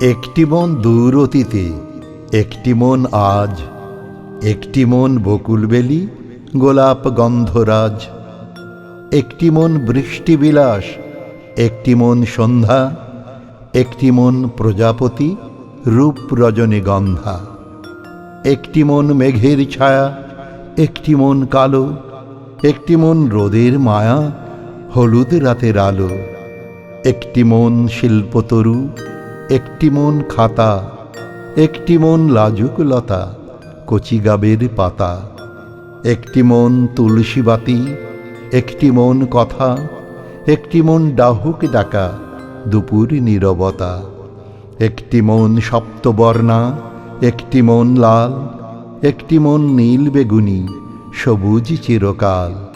একটি মন দূর অতীতে একটি মন আজ একটি মন বকুলবেলি গোলাপ গন্ধরাজ একটি মন বৃষ্টিবিলাস একটি মন সন্ধ্যা একটি মন প্রজাপতি রূপ রজনীগন্ধা একটি মন মেঘের ছায়া একটি মন কালো একটি মন রোদের মায়া হলুদ রাতের আলো একটি মন শিল্পতরু একটি মন খাতা, একটি মন লাজুক লতা, কচি গাবের পাতা, একটি মন তুলসী বাতি, একটি মন কথা, একটি মন ডাহুক ডাকা, দুপুর নীরবতা, একটি মন সপ্তবর্ণা একটি মন লাল, একটি মন নীল বেগুনি, সবুজ চিরকাল।